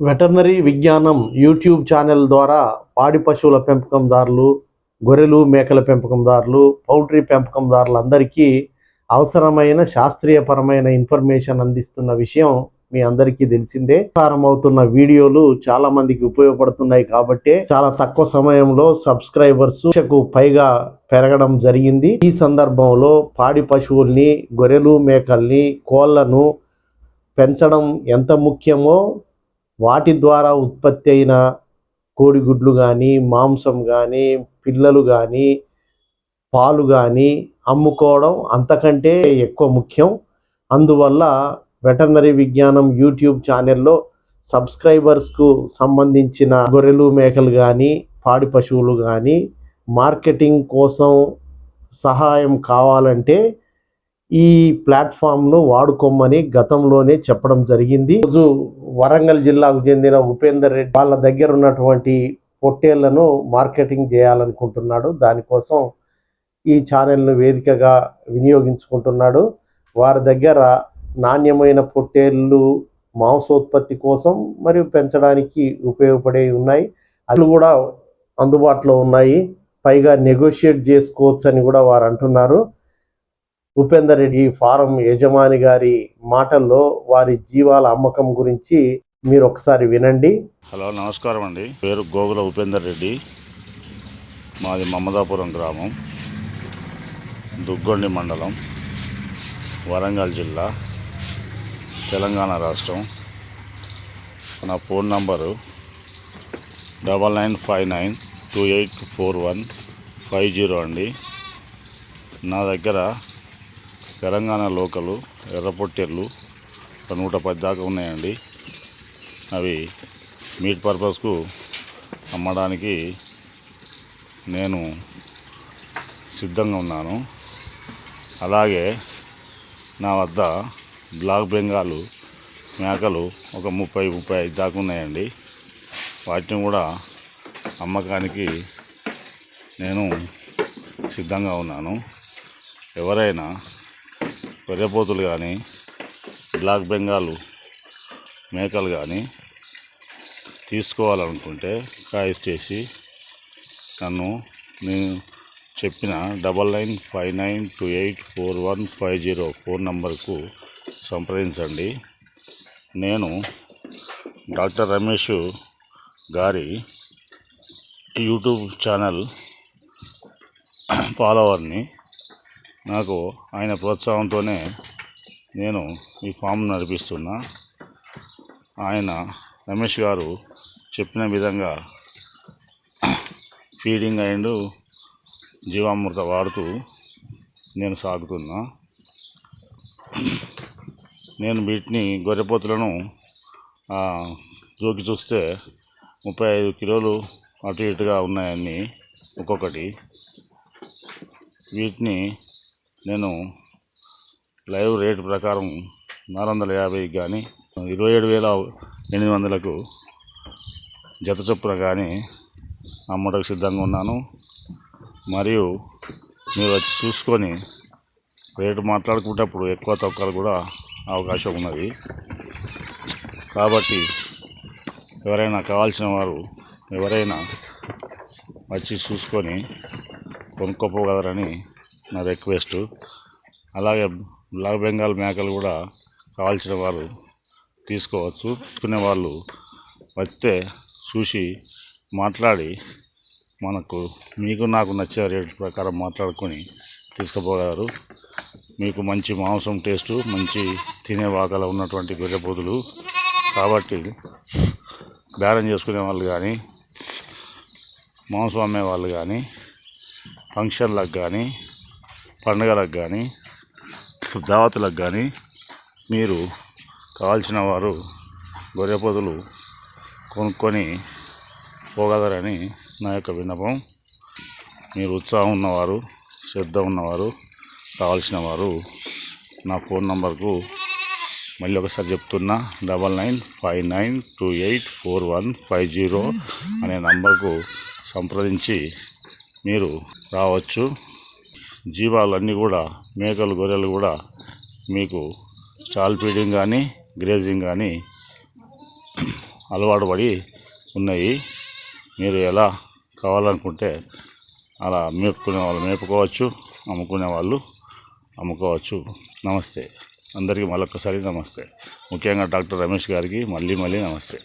Veterinary విజ్ఞానం YouTube channel ద్వారా పాడి పశువుల పెంపకందారులు గొర్రెలు మేకల పెంపకందారులు పౌల్ట్రీ పెంపకందారులందరికీ అవసరమైన శాస్త్రీయపరమైన ఇన్ఫర్మేషన్ అందిస్తున్న విషయం మీ అందరికీ తెలిసిందే. ప్రసారం అవుతున్న వీడియోలు చాలా మందికి ఉపయోగపడుతున్నాయి కాబట్టి చాలా తక్కువ సమయంలో సబ్స్క్రైబర్స్ పైగా పెరగడం జరిగింది. ఈ సందర్భంలో పాడి పశువుల్ని గొర్రెలు మేకల్ని కోళ్ళను పెంచడం ఎంత ముఖ్యమో వాటి ద్వారా ఉత్పత్తి అయిన కోడిగుడ్లు కానీ మాంసం కానీ పిల్లలు కానీ పాలు కానీ అమ్ముకోవడం అంతకంటే ఎక్కువ ముఖ్యం. అందువల్ల వెటర్నరీ విజ్ఞానం యూట్యూబ్ ఛానల్లో సబ్స్క్రైబర్స్కు సంబంధించిన గొర్రెలు మేకలు కానీ పాడి పశువులు కానీ మార్కెటింగ్ కోసం సహాయం కావాలంటే ఈ ప్లాట్ఫామ్ను వాడుకోమని గతంలోనే చెప్పడం జరిగింది. రోజు వరంగల్ జిల్లాకు చెందిన ఉపేందర్ రెడ్డి వాళ్ళ దగ్గర ఉన్నటువంటి పొట్టేళ్ళను మార్కెటింగ్ చేయాలనుకుంటున్నాడు. దానికోసం ఈ ఛానల్ను వేదికగా వినియోగించుకుంటున్నాడు. వారి దగ్గర నాణ్యమైన పొట్టేళ్ళు మాంసోత్పత్తి కోసం మరియు పెంచడానికి ఉపయోగపడే ఉన్నాయి. అవి కూడా అందుబాటులో ఉన్నాయి. పైగా నెగోషియేట్ చేసుకోవచ్చు అని కూడా వారు అంటున్నారు. ఉపేందర్ రెడ్డి ఫారం యజమాని గారి మాటల్లో వారి జీవాల అమ్మకం గురించి మీరు ఒకసారి వినండి. హలో నమస్కారం అండి. పేరు గోగుల ఉపేందర్ రెడ్డి. మాది మమదాపురం గ్రామం. దుగ్గొండి మండలం వరంగల్ జిల్లా. తెలంగాణ రాష్ట్రం. నా phone number double nine five nine two eight four one five zero అండి. నా దగ్గర తెలంగాణ లోకలు ఎర్రపొట్టెర్లు ఒక నూట పది దాకా ఉన్నాయండి. అవి మీట్ పర్పస్కు అమ్మడానికి నేను సిద్ధంగా ఉన్నాను. అలాగే నా వద్ద బ్లాక్ బెంగాలు మేకలు ఒక ముప్పై ముప్పై ఐదు దాకా ఉన్నాయండి. వాటిని కూడా అమ్మకానికి నేను సిద్ధంగా ఉన్నాను. ఎవరైనా గొర్రెపోతులు కానీ బ్లాక్ బెంగాలు మేకలు కానీ తీసుకోవాలనుకుంటే కాయిస్ చేసి నన్ను నేను చెప్పిన double nine five nine two eight four one five zero phone నంబర్కు సంప్రదించండి. నేను డాక్టర్ రమేష్ గారి యూట్యూబ్ ఛానల్ ఫాలోవర్ని నాకు ఆయన ప్రోత్సాహంతోనే నేను ఈ ఫామ్ నడిపిస్తున్నా. ఆయన రమేష్ గారు చెప్పిన విధంగా ఫీడింగ్ అండ్ జీవామృత వాడుతూ నేను సాగుతున్నా. నేను వీటిని గొర్రెపోతులను చూకి జోకి చూస్తే ముప్పై ఐదు కిలోలు అటు ఇటుగా ఉన్నాయని ఒక్కొక్కటి. వీటిని నేను లైవ్ రేట్ ప్రకారం నాలుగు వందల యాభైకి కానీ ఇరవై ఏడు వేల ఎనిమిది వందలకు జత చొప్పున కానీ అమ్మటకు సిద్ధంగా ఉన్నాను. మరియు మీరు వచ్చి చూసుకొని రేటు మాట్లాడుకునేటప్పుడు ఎక్కువ తక్కువ కూడా అవకాశం ఉన్నది కాబట్టి ఎవరైనా కావాల్సిన వారు ఎవరైనా వచ్చి చూసుకొని కొనుక్కోపోగలరని నా రిక్వెస్ట్. అలాగే బ్లాక్ బెంగాల్ మేకలు కూడా కావాల్సిన వారు తీసుకోవచ్చు. తీసుకునే వాళ్ళు వస్తే చూసి మాట్లాడి మనకు మీకు నాకు నచ్చే రేట్ ప్రకారం మాట్లాడుకొని తీసుకుపోగలరు. మీకు మంచి మాంసం టేస్టు మంచి తినే వాకల ఉన్నటువంటి గొర్రెపోతులు. కాబట్టి బేరం చేసుకునే వాళ్ళు కానీ మాంసం అమ్మే వాళ్ళు కానీ ఫంక్షన్లకు కానీ పండుగలకు కానీ దావతులకు కానీ మీరు కావాల్సిన వారు గొర్రెపోతులు కొనుక్కొని పోగలరని నా యొక్క విన్నపం. మీరు ఉత్సాహం ఉన్నవారు శ్రద్ధ ఉన్నవారు కావాల్సిన వారు నా ఫోన్ నంబర్కు మళ్ళీ ఒకసారి చెప్తున్నా double nine five nine two eight four one five zero అనే నంబర్కు సంప్రదించి మీరు రావచ్చు. జీవాలన్నీ కూడా మేకలు గొర్రెలు కూడా మీకు స్టాల్ ఫీడింగ్ కానీ గ్రేజింగ్ కానీ అలవాటు పడి ఉన్నాయి. మీరు ఎలా కావాలనుకుంటే అలా మేపుకునే వాళ్ళు మేపుకోవచ్చు అమ్ముకునే వాళ్ళు అమ్ముకోవచ్చు. నమస్తే. అందరికీ మళ్ళొక్కసారి నమస్తే. ముఖ్యంగా డాక్టర్ రమేష్ గారికి మళ్ళీ మళ్ళీ నమస్తే.